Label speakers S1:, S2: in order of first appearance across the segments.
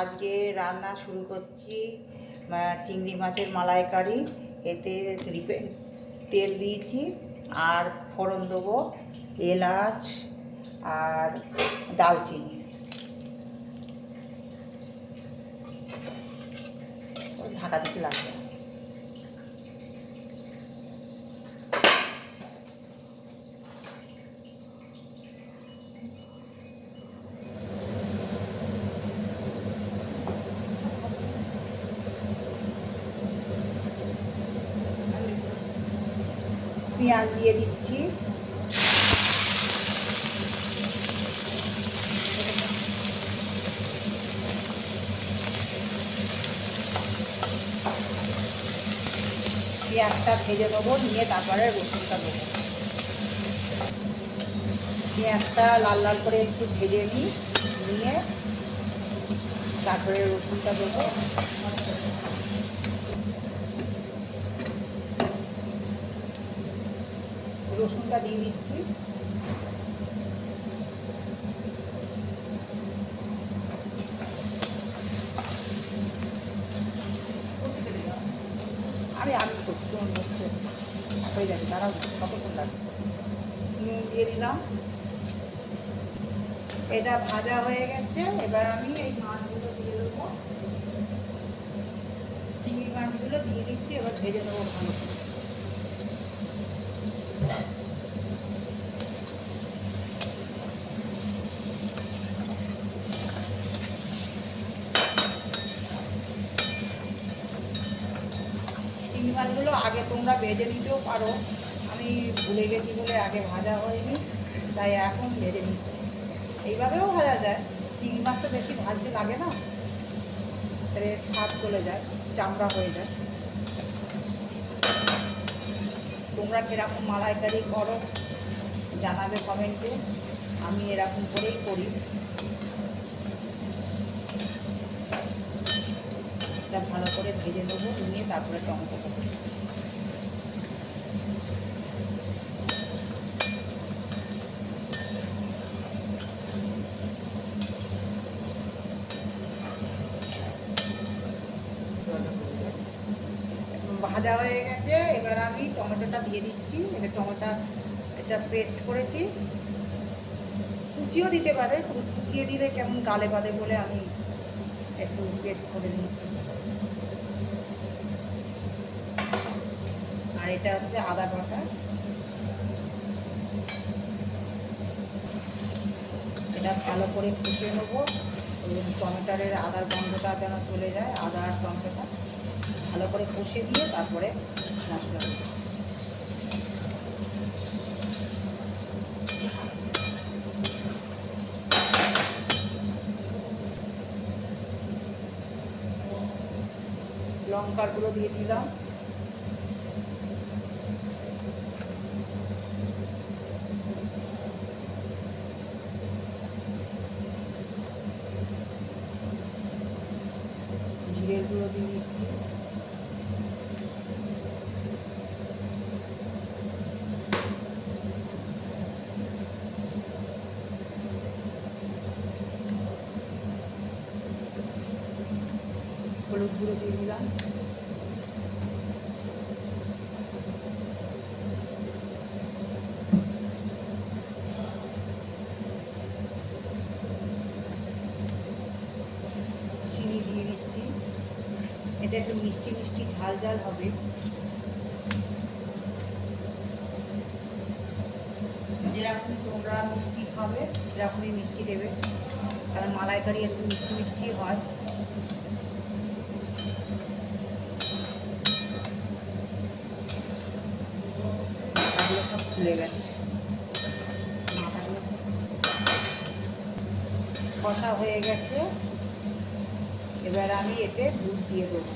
S1: আজকে রান্না শুরু করছি চিংড়ি মাছের মালাইকারি। এতে রিপে, তেল দিয়েছি, আর ফোড়ন দেবো, এলাচ আর দালচিনি। ঢাকা দিতে লাগবে পেঁয়াজ দিয়ে দিচ্ছি। পেঁয়াজটা ভেজে নেব, নিয়ে তারপরে রসুনটা দেবো। পেঁয়াজটা লাল লাল করে একটু ভেজে নিই, নিয়ে তারপরে রসুনটা দেবো। রসুনটা দিয়ে দিচ্ছি। আরে আমি তোমার হচ্ছে হয়ে যাবে, দাঁড়াও, কতক্ষণ লাগবে? নুন দিয়ে দিলাম। এটা ভাজা হয়ে গেছে, এবার আমি এই মাছগুলো দিয়ে দেবো। চিংড়ি মাছগুলো দিয়ে দিচ্ছি, এবার ভেজে দেবো ভালো করে। মাছগুলো আগে তোমরা ভেজে নিতেও পারো। আমি ভুলে গেছি বলে আগে ভাজা হয়নি, তাই এখন ভেজে নিচ্ছি। এইভাবেও ভাজা যায়, চিংড়ি মাছ তো বেশি ভাজতে লাগে না? তাহলে স্বাদ চলে যায়, চামড়া হয়ে যায়। তোমরা কীরকম মালাইকারি করো, জানাবে কমেন্টে আমি এরকম করেই করি। এটা ভালো করে ভেজে দেবো নিয়ে তারপরে টমেটো দেবো। ভাজা হয়ে গেছে, এবার আমি টমেটোটা দিয়ে দিচ্ছি। এটা টমেটো এটা পেস্ট করেছি। কুচিও দিতে পারে কুচিয়ে দিলে কেমন গালে বাঁধে বলে আমি একটু পেস্ট করে দিচ্ছি আর এটা হচ্ছে আদা বাটা। এটা ভালো করে ফুটিয়ে নেব। টমেটারের আদার গন্ধটা যেন চলে যায় আদা আর টমেটোটা ভালো করে কষে দিয়ে তারপরে মশলা লঙ্কার দিয়ে দিলাম। জিরের গুঁড়ো দিয়ে দিচ্ছি। হলুদ গুঁড়ো দিয়ে দিলাম। এটা একটু মিষ্টি মিষ্টি ঝাল ঝাল হবে। যেরকম তোমরা মিষ্টি খাবে, সেরকমই মিষ্টি দেবে। কারণ মালাইকারি একটু মিষ্টি মিষ্টি হয়। সব খুলে গেছে। মাথাগুলো কষা হয়ে গেছে। এবার আমি এতে দুধ দিয়ে দেবো।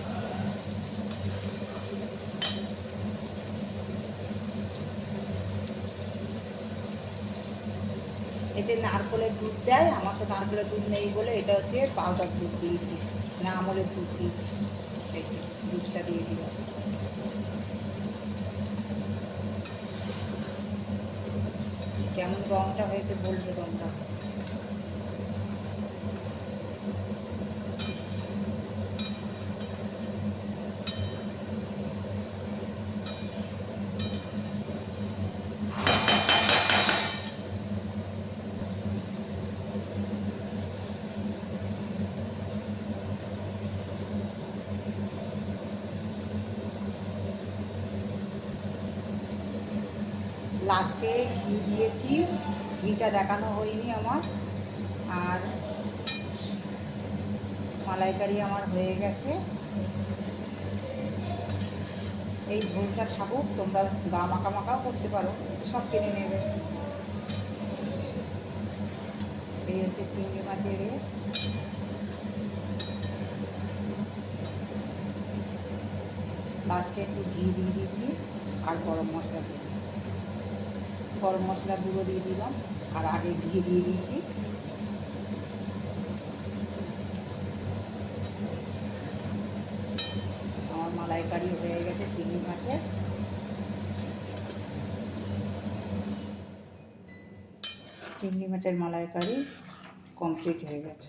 S1: এতে নারকলের দুধ দেয় আমার তো নারকলের দুধ নেই বলে এটা হচ্ছে পাউডার দুধ দিয়েছি, না আমলের দুধ দিয়েছি। দুধটা দিয়ে দিলাম। কেমন রঙটা হয়েছে বলবে রঙটা লাস্টে ঘি দিয়েছি। ঘিটা দেখানো হয়নি আমার। আর মালাইকারি আমার হয়ে গেছে। এই ঝোলটা থাকুক, তোমরা গা মাখা মাখাও করতে পারো। সব কিনে নেবে। এই হচ্ছে চিংড়ি মাছের লাস্টে একটু ঘি দিয়ে দিয়েছি, আর গরম মশলা দিয়ে গরম মশলা গুঁড়ো দিয়ে দিলাম, আর আগে ঘি দিয়ে দিয়েছি। আমার মালাইকারি হয়ে গেছে, চিংড়ি মাছের। চিংড়ি মাছের মালাইকারি কমপ্লিট হয়ে গেছে।